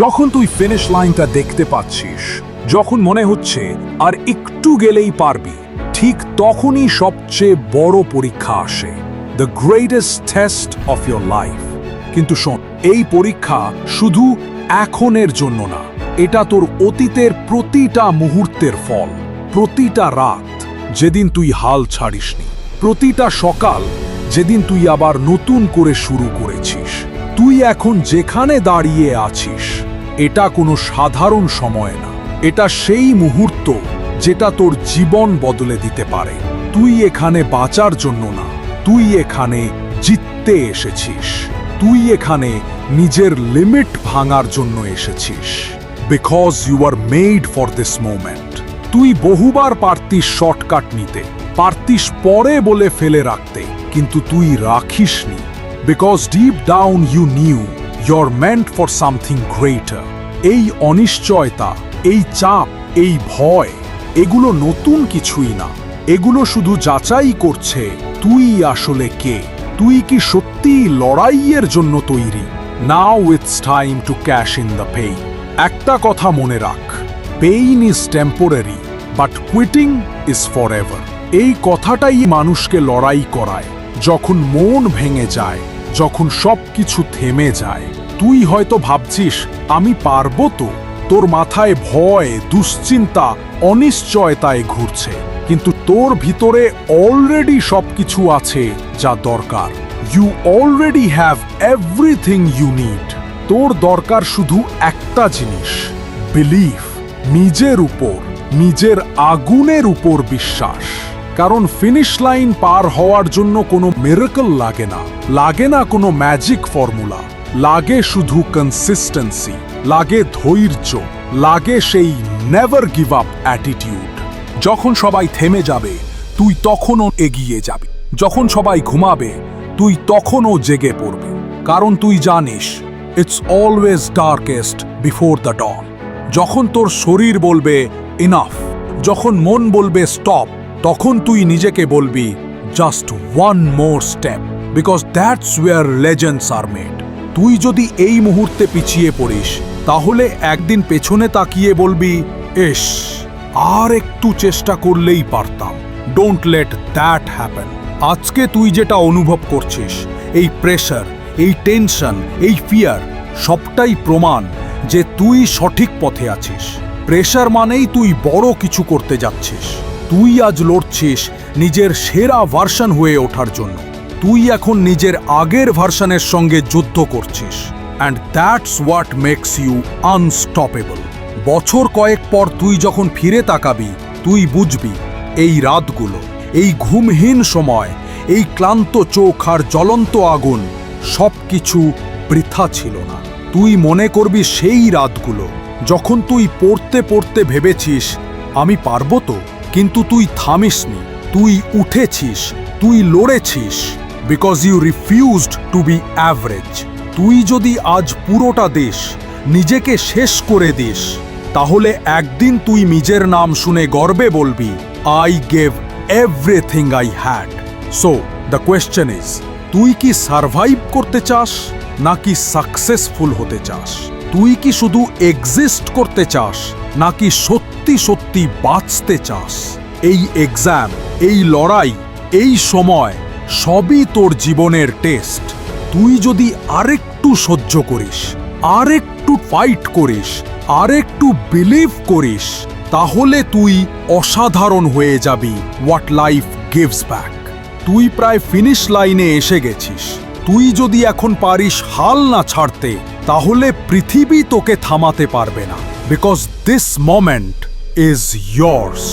যখন তুই ফিনিশ লাইনটা দেখতে পাচ্ছিস, যখন মনে হচ্ছে আর একটু গেলেই পারবি, ঠিক তখনই সবচেয়ে বড় পরীক্ষা আসে the greatest test of your life কিন্তু শোন, এই পরীক্ষা শুধু এখনের জন্য না, এটা তোর অতীতের প্রতিটা মুহূর্তের ফল, প্রতিটা রাত যেদিন তুই হাল ছাড়িসনি, প্রতিটা সকাল যেদিন তুই আবার নতুন করে শুরু করেছিস, তুই এখন যেখানে দাঁড়িয়ে আছিস এটা কোনো সাধারণ সময় না। এটা সেই মুহূর্ত যেটা তোর জীবন বদলে দিতে পারে। তুই এখানে বাঁচার জন্য না। তুই এখানে জিততে এসেছিস। তুই এখানে নিজের লিমিট ভাঙার জন্য এসেছিস। Because you are made for this moment তুই বহুবার পারতিস শর্টকাট নিতে। পারতিস পরে বলে ফেলে রাখতে। কিন্তু তুই রাখিসনি। Because deep down you knew your meant for something greater এই অনিশ্চয়তা, এই চাপ, এই ভয়, এগুলো নতুন কিছুই না। এগুলো শুধু যাচাই করছে তুই আসলে কে? তুই কি সত্যি লড়াইয়ের জন্য তৈরি? Now it's time to cash in the pain একটা কথা মনে রাখ। Pain is temporary but quitting is for এই কথাটাই মানুষকে লড়াই করায়। যখন মন ভেঙে যায়, যখন সব কিছু থেমে যায় তুই হয়তো ভাবছিস, আমি পারব তো। তোর মাথায় ভয়, দুশ্চিন্তা অনিশ্চয়তায় ঘুরছে। কিন্তু তোর ভিতরে অলরেডি সবকিছু আছে যা দরকার। You already have everything you need তোর দরকার শুধু একটা জিনিস বিলিফ নিজের উপর, নিজের আগুনের উপর বিশ্বাস। কারণ ফিনিশ লাইন পার হওয়ার জন্য কোনো মেরেকল লাগে না। লাগে না কোনো ম্যাজিক ফর্মুলা লাগে শুধু কনসিস্টেন্সি লাগে ধৈর্য, লাগে সেই নেভার গিভ আপ অ্যাটিটিউড যখন সবাই থেমে যাবে, তুই তখনও এগিয়ে যাবি। যখন সবাই ঘুমাবে, তুই তখনও জেগে পড়বি। কারণ তুই জানিস it's always darkest before the dawn যখন তোর শরীর বলবে ইনাফ যখন মন বলবে স্টপ তখন তুই নিজেকে বলবি just one more step because that's where legends are made তুই যদি এই মুহূর্তে পিছিয়ে পড়িস, তাহলে একদিন পেছনে তাকিয়ে বলবি এস আর একটু চেষ্টা করলেই পারতাম। ডোন্ট লেট দ্যাট হ্যাপেন আজকে তুই যেটা অনুভব করছিস, এই প্রেশার এই টেনশন এই ফিয়ার সবটাই প্রমাণ যে তুই সঠিক পথে আছিস। প্রেশার মানেই তুই বড় কিছু করতে যাচ্ছিস। তুই আজ লড়ছিস নিজের সেরা ভার্সন হয়ে ওঠার জন্য। তুই এখন নিজের আগের ভার্সনের সঙ্গে যুদ্ধ করছিস। And that's what makes you unstoppable বছর কয়েক পর তুই যখন ফিরে তাকাবি, তুই বুঝবি, এই রাতগুলো, এই ঘুমহীন সময়, এই ক্লান্ত চোখ আর জ্বলন্ত আগুন সব কিছু বৃথা ছিল না। তুই মনে করবি সেই রাতগুলো, যখন তুই পড়তে পড়তে ভেবেছিস, আমি পারব তো? কিন্তু তুই থামিসনি, তুই উঠেছিস, তুই লড়েছিস। Because you refused to be average তুই যদি আজ পুরোটা দেশ নিজেকে শেষ করে দিস, তাহলে একদিন তুই নিজের নাম শুনে গর্বে বলবি I gave everything I had so the question is তুই কি সারভাইভ করতে চাস, নাকি সাকসেসফুল হতে চাস? তুই কি শুধু এক্সিস্ট করতে চাস, নাকি সত্যি সত্যি বাঁচতে চাস? এই এক্সাম এই লড়াই, এই সময় সবই তোর জীবনের টেস্ট। তুই যদি আরেকটু সহ্য করিস, আরেকটু ফাইট করিস, আরেকটু বিলিভ করিস, তাহলে তুই অসাধারণ হয়ে যাবি হোয়াট লাইফ গিভস ব্যাক তুই প্রায় ফিনিশ লাইনে এসে গেছিস। তুই যদি এখন পারিস হাল না ছাড়তে, তাহলে পৃথিবী তোকে থামাতে পারবে না। Because this moment is yours